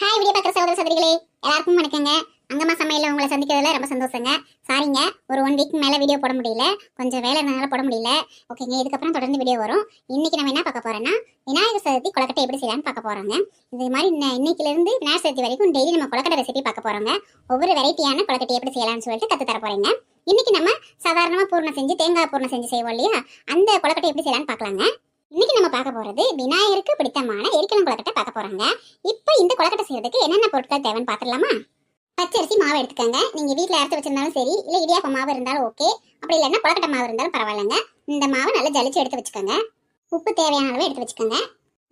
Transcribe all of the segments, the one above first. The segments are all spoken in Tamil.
ஹாய் வீடியோ பார்க்குற சகோதர சகோதரிகளே. எல்லாருக்கும் வணக்கங்க. அங்கம்மா சமையலில் உங்களை சந்திக்கிறதுல ரொம்ப சந்தோஷங்க. சாரிங்க ஒரு ஒன் வீக் மேலே வீடியோ போட முடியல. கொஞ்சம் வேலை இருந்தனால போட முடியல. ஓகேங்க இதுக்கப்புறம் தொடர்ந்து வீடியோ வரும். இன்னைக்கு நம்ம என்ன பார்க்க போகிறோன்னா விநாயகர் சதுர்த்தி கொலக்கட்டை எப்படி செய்யலாம்னு பார்க்க போறோங்க. இது மாதிரி இன்ன- இன்னைக்குல இருந்து விநாயகர் சதுர்த்தி வரைக்கும் டெய்லி நம்ம கொலக்கட்டை ரெசிபி பார்க்க போறோங்க. ஒவ்வொரு வெரைட்டியான கொலக்கட்டை எப்படி செய்யலாம்னு சொல்லிட்டு கத்து தர போறேங்க. இன்னைக்கு நம்ம சாதாரணமாக பூர்ணம் செஞ்சு தேங்காய் பூர்ணம் செஞ்சு செய்வோம் இல்லையா? அந்த கொலக்கட்டை எப்படி செய்யலாம்னு பார்க்கலாங்க. இன்னைக்கு நம்ம பார்க்க போறது விநாயகருக்கு பிடித்தமான எரிக்கலம் கொலக்கட்டை பார்க்க போறாங்க. இப்போ இந்த கொலக்கட்டை செய்யறதுக்கு என்னென்ன பொருட்கள் தேவைன்னு பார்த்துடலாமா? பச்சரிசி மாவு எடுத்துக்கோங்க. நீங்க வீட்டில் அரைச்சி வச்சிருந்தாலும் சரி இல்லை இடியாப்ப மாவு இருந்தாலும் ஓகே அப்படி இல்லைன்னா கொலக்கட்டை மாவு இருந்தாலும் பரவாயில்லைங்க. இந்த மாவை நல்லா ஜலிச்சு எடுத்து வச்சுக்கோங்க. உப்பு தேவையான அளவு எடுத்து வச்சுக்கோங்க.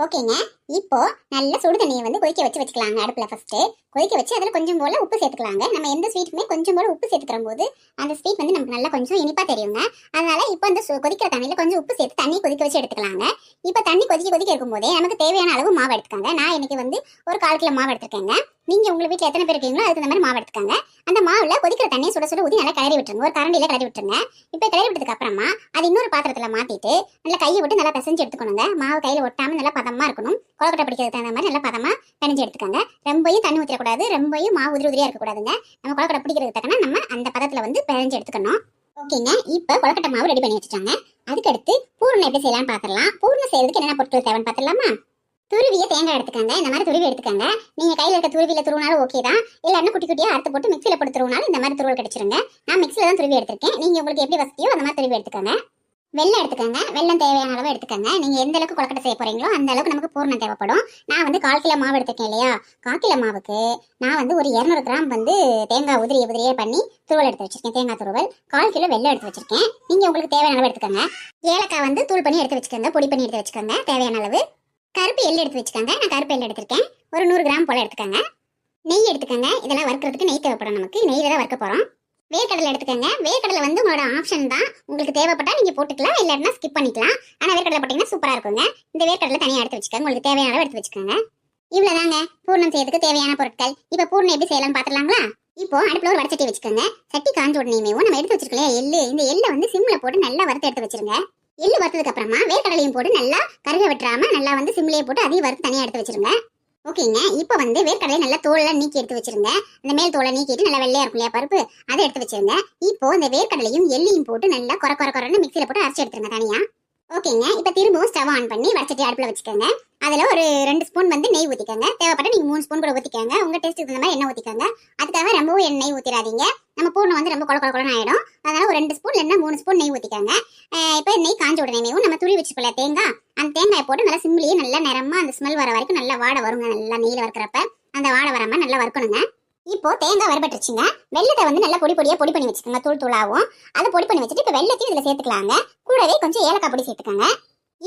ஓகேங்க. இப்போ நல்ல சுடு தண்ணியை வந்து கொதிக்க வச்சு வச்சுக்கலாங்க அடுப்புல ஃபர்ஸ்ட் கொதிக்க வச்சு அதில் கொஞ்சம் போல உப்பு சேர்த்துக்கலாங்க. நம்ம எந்த ஸ்வீட்டுமே கொஞ்சம் போல் உப்பு சேர்த்துக்கிற போது அந்த ஸ்வீட் வந்து நமக்கு நல்லா கொஞ்சம் இனிப்பாக தெரியுங்க. அதனால் இப்போ அந்த கொதிக்கிற தண்ணியில கொஞ்சம் உப்பு சேர்த்து தண்ணி கொதிக்க வச்சு எடுத்துக்கலாங்க. இப்போ தண்ணி கொதிக்க கொதிக்க இருக்கும்போதே நமக்கு தேவையான அளவு மாவு எடுத்துக்கோங்க. நான் இன்னைக்கு வந்து ஒரு கால் கிலோ மாவு எடுத்துருக்கேங்க. நீங்க உங்கள் வீட்டில் எத்தனை பேர் இருக்கீங்களோ அதுக்கு தகுந்த மாதிரி மாவு எடுத்துக்கோங்க. அந்த மாவுல கொதிக்கிற தண்ணியை சுட சுட ஊதி நல்லா கிளறி விட்டுருங்க. ஒரு கரண்டியில் கிளறி விட்டுருங்க. இப்போ கிளறி விட்டதுக்கு அப்புறமா அது இன்னொரு பாத்திரத்துல மாத்திட்டு நல்லா கையை விட்டு நல்லா பிசைஞ்சு எடுத்துக்கணுங்க. மாவு கையில ஒட்டாம நல்லா பதமா இருக்கணும். கொலக்கட்டை பிடிக்கிறதுக்கு தகுந்த மாதிரி நல்லா பதமா பிணைஞ்சு எடுத்துக்கோங்க. ரொம்பவும் தண்ணி ஊற்றிடக்கூடாது ரொம்பையும் மாவு உதிரி உதிரியாக இருக்கக்கூடாதுங்க. நம்ம கொலக்கட்டை பிடிக்கிறதுக்கு தக்கன நம்ம அந்த பதத்துல வந்து பிணைஞ்சு எடுத்துக்கணும். ஓகேங்க. இப்போ கொலக்கட்டை மாவு ரெடி பண்ணி வச்சுட்டாங்க. அதுக்கடுத்து பூர்ணம் எப்படி செய்யலாம்னு பார்த்துடலாம் பூர்ணம் செய்யறதுக்கு என்னென்ன பொருட்கள் தேவைன்னு பார்த்துடலாமா துருவியை தேங்காய் எடுத்துக்கோங்க. இந்த மாதிரி துருவி எடுத்துக்கோங்க. நீங்க கையில இருக்க துருவியில துருவினாலும் ஓகே தான். இல்லைன்னா குட்டி குட்டியாக அறுத்து போட்டு மிக்சியில் போட்டு துருவினாலும் இந்த மாதிரி துருவல் கிடைச்சிருங்க. நான் மிக்சியில் தான் துருவி எடுத்திருக்கேன். நீங்க உங்களுக்கு எப்படி வசதியோ அந்த மாதிரி துருவி எடுத்துக்கோங்க. வெள்ளம் எடுத்துக்கோங்க. வெள்ளம் தேவையான அளவு எடுத்துக்கோங்க. நீங்கள் எந்த அளவுக்கு கொழக்கட்டை செய்ய போறீங்களோ அந்த அளவுக்கு நமக்கு பூர்ணம் தேவைப்படும். நான் வந்து கால் கிலோ மாவு எடுத்திருக்கேன் இல்லையா? கால் கிலோ மாவுக்கு நான் வந்து ஒரு இரநூறு கிராம் வந்து தேங்காய் உதிரி உதிரியே பண்ணி துருவல் எடுத்து வச்சிருக்கேன். தேங்காய் துருவல் கால் கிலோ வெள்ளம் எடுத்து வச்சிருக்கேன். நீங்கள் உங்களுக்கு தேவையான அளவு எடுத்துக்கோங்க. ஏலக்காய் வந்து தூள் பண்ணி எடுத்து வச்சுக்கோங்க. பொடி பண்ணி எடுத்து வச்சுக்கோங்க. தேவையான அளவு. கருப்பு எள்ளு எடுத்து வச்சுக்கோங்க. நான் கருப்பு எள்ளு எடுத்திருக்கேன். ஒரு நூறு கிராம் போல் எடுத்துக்கோங்க. நெய் எடுத்துக்கோங்க. இதெல்லாம் வறுக்கிறதுக்கு நெய் தேவைப்படும் நமக்கு. நெய்யில் தான் வறுக்க போகிறோம் வேர்க்கடலை எடுத்துக்கோங்க. வேர்க்கடலை வந்து உங்களோட ஆப்ஷன் தான். உங்களுக்கு தேவைப்பட்டா நீங்க போட்டுக்கலாம் இல்லைன்னா ஸ்கிப் பண்ணிக்கலாம். ஆனா வேர்க்கடலை போட்டீங்கன்னா சூப்பரா இருக்குங்க. இந்த வேர்க்கடலை தனியாக எடுத்து வச்சுக்கோங்க. உங்களுக்கு தேவையான அளவு எடுத்து வச்சுக்கோங்க. இவ்வளவுதாங்க. பூர்ணம் செய்யறதுக்கு தேவையான பொருட்கள். இப்போ பூர்ணம் எப்படி செய்யலாம்னு பாத்துலாங்களா இப்போ அடுப்புல ஒரு வடச்சட்டி வச்சுக்கோங்க. சட்டி காஞ்ச உடனேயுமே நம்ம எடுத்து வச்சிருக்கோம் எள்ளு. இந்த எள்ளை வந்து சிம்ல போட்டு நல்லா வறுத்து எடுத்து வச்சிருங்க. எள்ளு வறுத்ததுக்கு அப்புறமா வேர்க்கடலையும் போட்டு நல்லா கருக வெட்டுறாம நல்லா வந்து சிம்லயே போட்டு அதையும் வறுத்து தனியா எடுத்து வச்சிருங்க. ஓகேங்க இப்போ வந்து வேர்க்கடலை நல்லா தோலெல்லாம் நீக்கி எடுத்து வச்சிருங்க அந்த மேல் தோலை நீக்கிட்டு நல்லா வெள்ளையா இருக்கும் இல்லையா பருப்பு? அதை எடுத்து வச்சிருங்க இப்போ இந்த வேர்க்கடலையும் எள்ளியும் போட்டு நல்லா கொர கொர கொரன்னு மிக்சியில் போட்டு அரைச்சி எடுத்துருங்க தனியா. ஓகேங்க. இப்போ திரும்பவும் ஸ்டவ் ஆன் பண்ணி வடச்சட்டி அடுப்புல வச்சுக்கோங்க. அதுல ஒரு ரெண்டு ஸ்பூன் வந்து நெய் ஊற்றிக்கோங்க தேவைப்பட்ட நீங்கள் மூணு ஸ்பூன் கூட ஊற்றிக்கோங்க உங்கள் டேஸ்ட்டுக்கு தகுந்த மாதிரி எண்ணெய் ஊற்றிக்கோங்க அதுக்காக ரொம்பவும் எண்ணெய் ஊற்றிடாதீங்க நம்ம பூர்ணம் வந்து ரொம்ப கொல கொல கொலன்னு ஆயிடும். அதனால ஒரு ரெண்டு ஸ்பூன் இல்லைன்னா மூணு ஸ்பூன் நெய் ஊற்றிக்கோங்க இப்போ நெய் காஞ்ச உடனேவும் நம்ம துளி வச்சுக்கல தேங்காய். அந்த தேங்காயை போட்டு நல்லா சிம்லியே நல்லா நிறமா அந்த ஸ்மெல் வர வரைக்கும் நல்லா வாடை வருங்க. நல்லா நெய்யில் வறுக்கிறப்ப. அந்த வாடை வராம நல்லா வறுக்கணுங்க. இப்போ தேங்காய் வரப்பட்டுருச்சுங்க வெள்ளத்தை வந்து நல்லா பொடி பொடியாக பொடி பண்ணி வச்சுக்கோங்க. தூள் தூளாகவும். அதை பொடி பண்ணி வச்சுட்டு இப்போ வெள்ளத்தையும் இதில் சேர்த்துக்கலாங்க. கூடவே கொஞ்சம் ஏலக்காய் பொடி சேர்த்துக்கோங்க.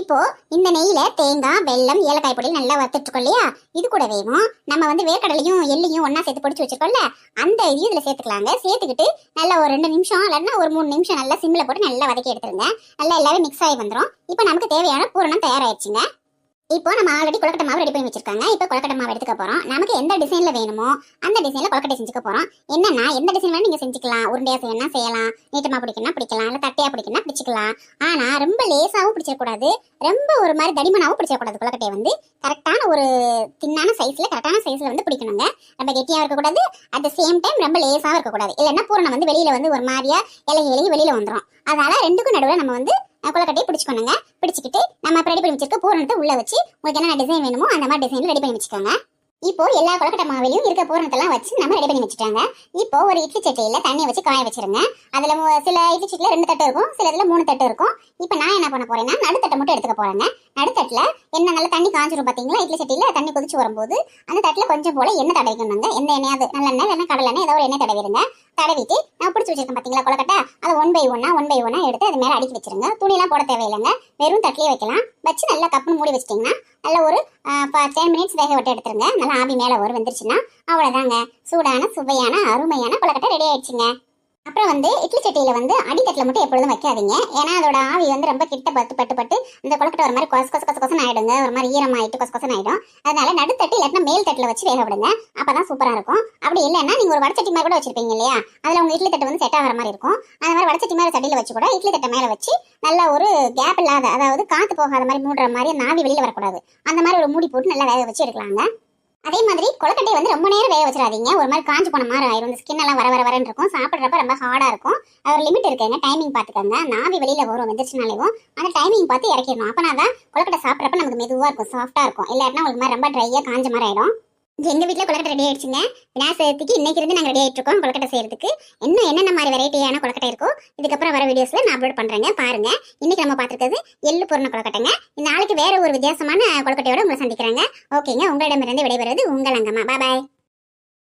இப்போ இந்த நெய்யில தேங்காய் வெல்லம் ஏலக்காய் பொடி நல்லா வறுத்துட்டுருக்கோம் இல்லையா? இது கூடவேவும் நம்ம வந்து வேர்க்கடலையும் எள்ளையும் ஒன்றா சேர்த்து பொடிச்சு வச்சிருக்கோம்ல அந்த இதையும் இதில் சேர்த்துக்கலாங்க. சேர்த்துக்கிட்டு நல்லா ஒரு ரெண்டு நிமிஷம் இல்லைன்னா ஒரு மூணு நிமிஷம் நல்லா சிம்மில் போட்டு நல்லா வதக்கி எடுத்துருங்க. நல்லா எல்லாமே மிக்ஸ் ஆகி வந்துடும் இப்போ நமக்கு தேவையான பூரணம் தயாராயிடுச்சுங்க. இப்போ நம்ம ஆல்ரெடி கொலக்கட்டை மாவு ரெடி பண்ணி வச்சிருக்காங்க. இப்போ கொலக்கட்டை மாவு எடுத்துக்க போறோம். நமக்கு எந்த டிசைன்ல வேணுமோ அந்த டிசைன்ல கொழக்கட்டை செஞ்சுக்க போறோம். என்னன்னா எந்த டிசைன் வேணும் நீங்க செஞ்சுக்கலாம். உருண்டையா செய்யணும் செய்யலாம். நீட்டமா பிடிக்கணும் பிடிக்கலாம். இல்ல தட்டையா பிடிக்கணும் பிடிச்சிக்கலாம். ஆனா ரொம்ப லேசாவும் பிடிச்சிடக்கூடாது. ரொம்ப ஒரு மாதிரி தடிமனாவும் பிடிச்சிடக்கூடாது கொலக்கட்டையை வந்து. கரெக்டான ஒரு தின்னான சைஸ்ல கரெக்டான சைஸ்ல வந்து பிடிக்கணுங்க. ரொம்ப கெட்டியா இருக்கக்கூடாது. அட் த சேம் டைம் ரொம்ப லேசாவும் இருக்கக்கூடாது. இல்லைன்னா பூரணம் வந்து வெளியில வந்து ஒரு மாதிரியா இலகி இலகி வெளியில வந்துடும் அதனால ரெண்டுக்கும் நடுவில் நம்ம வந்து கொலக்கட்டையை பிடிச்சிக்கணுங்க. பிடிச்சிக்கிட்டு நம்ம ரெடி பண்ணி வச்சிருக்க பூரணத்தை உள்ள வச்சு உங்களுக்கு என்ன டிசைன் வேணுமோ அந்த மாதிரி டிசைன்ல ரெடி பண்ணி வச்சுக்கோங்க. இப்போ எல்லா கொலக்கட்டை மாவிலையும் இருக்க பூரணத்தெல்லாம் வச்சு நம்ம ரெடி பண்ணி வச்சுட்டாங்க. இப்போ ஒரு இட்லி சட்டியில தண்ணியை வச்சு காய வச்சிருங்க. அதுல சில இட்லி சட்டையில ரெண்டு தட்டு இருக்கும் சில இதுல மூணு தட்டு இருக்கும். இப்போ நான் என்ன பண்ண போறேன்னா நடுத்தட்டை மட்டும் எடுத்துக்க போறேங்க. நடுத்தட்டில் என்ன நல்லா தண்ணி காஞ்சிரும் பார்த்தீங்களா இட்லி சட்டியில தண்ணி கொதிச்சு வரும்போது அந்த தட்டில் கொஞ்சம் போல எண்ணெய் தடவிக்கணுங்க எந்த எண்ணெயாவது நல்லெண்ணெய் இல்லைன்னா கடலெண்ணெய் ஏதோ ஒரு எண்ணெய் தடவிடுங்க. தடவிட்டு நான் பிடிச்சி வச்சிருக்கேன் பாத்தீங்களா கொலக்கட்டை? அதை ஒன் பை ஒன்னா ஒன் பை ஒன்னா எடுத்து அது மேல அடுக்கி வச்சிருங்க. துணியெல்லாம் போட தேவையில்லைங்க. வெறும் தட்டிலே வைக்கலாம். வச்சு நல்லா கப்புன்னு மூடி வச்சிட்டிங்கன்னா நல்ல ஒரு டென் மினிட்ஸ் வேக விட்டு எடுத்துருங்க. நல்லா ஆவி மேலே ஒரு வந்துருச்சுன்னா அவ்வளோதாங்க சூடான சுவையான அருமையான கொலக்கட்டை ரெடி ஆயிடுச்சுங்க. அப்புறம் வந்து இட்லி சட்டியில வந்து அடித்தட்டில் மட்டும் எப்பொழுதும் வைக்காதீங்க. ஏன்னா அதோட ஆவி வந்து ரொம்ப கிட்ட பட்டு பட்டு பட்டு இந்த கொலக்கட்டை ஒரு மாதிரி கொச கொச கொச கொசன் ஆயிடுங்க. ஒரு மாதிரி ஈரமாயிட்டு கொசு கொசன் ஆயிடும். அதனால நடுத்தட்டு இல்லாட்டினா மேல் தட்டில் வச்சு வேக விடுங்க. அப்பதான் சூப்பரா இருக்கும். அப்படி இல்லைன்னா நீங்க ஒரு வடச்சட்டி மாதிரி கூட வச்சிருப்பீங்க இல்லையா? அதுல உங்க இட்லி தட்டு வந்து செட் ஆகிற மாதிரி இருக்கும். அந்த மாதிரி வடச்சட்டி மாதிரி சட்டியில் வச்சு கூட இட்லி தட்டை மேல வச்சு நல்ல ஒரு கேப் இல்லாத அதாவது காற்று போகாத மாதிரி மூடுற மாதிரி நாவி வெளியில வரக்கூடாது. அந்த மாதிரி ஒரு மூடி போட்டு நல்லா வேக வச்சு எடுக்கலாங்க. அதே மாதிரி கொலக்கட்டை வந்து ரொம்ப நேரம் வேக வச்சிடாதீங்க. ஒரு மாதிரி காஞ்சி போன மாதிரி ஆயிரும். இந்த ஸ்கின் எல்லாம் வர வர வரன்னு இருக்கும். சாப்பிட்றப்ப ரொம்ப ஹார்டாக இருக்கும். அது ஒரு லிமிட் இருக்குங்க டைமிங் பார்த்துக்கோங்க. நாவி வெளியில் வரும் வெந்துச்சுனாலேயும் அந்த டைமிங் பார்த்து இறக்கிடணும். அப்போனா தான் கொலக்கட்டை சாப்பிட்றப்ப நமக்கு மெதுவாக இருக்கும் சாஃப்ட்டாக இருக்கும். இல்லாட்டினா உங்களுக்கு மாதிரி ரொம்ப ட்ரையாக காஞ்ச மாதிரி ஆயிடும். எங்க வீட்ல கொலக்கட்டை ரெடி ஆயிடுச்சுங்க. விநாயகர் இன்னைக்கு இருந்து நாங்க ரெடி ஆயிட்டு இருக்கோம் கொலக்கட்டை செய்யறதுக்கு. இன்னும் என்னென்ன மாதிரி வெரைட்டியான கொலக்கட்டை இருக்கோ இதுக்கப்புறம் வர வீடியோஸ்ல நான் அப்லோட் பண்றேங்க. பாருங்க. இன்னைக்கு நம்ம பார்த்திருக்கிறது எள்ளு பொருண கொலக்கட்டைங்க நாளைக்கு வேற ஒரு வித்தியாசமான கொலக்கட்டையோட உங்களை சந்திக்கிறேங்க. ஓகேங்க. உங்களிடமிருந்து விடைபெறுவது உங்கள் அங்கம்மா. பாய்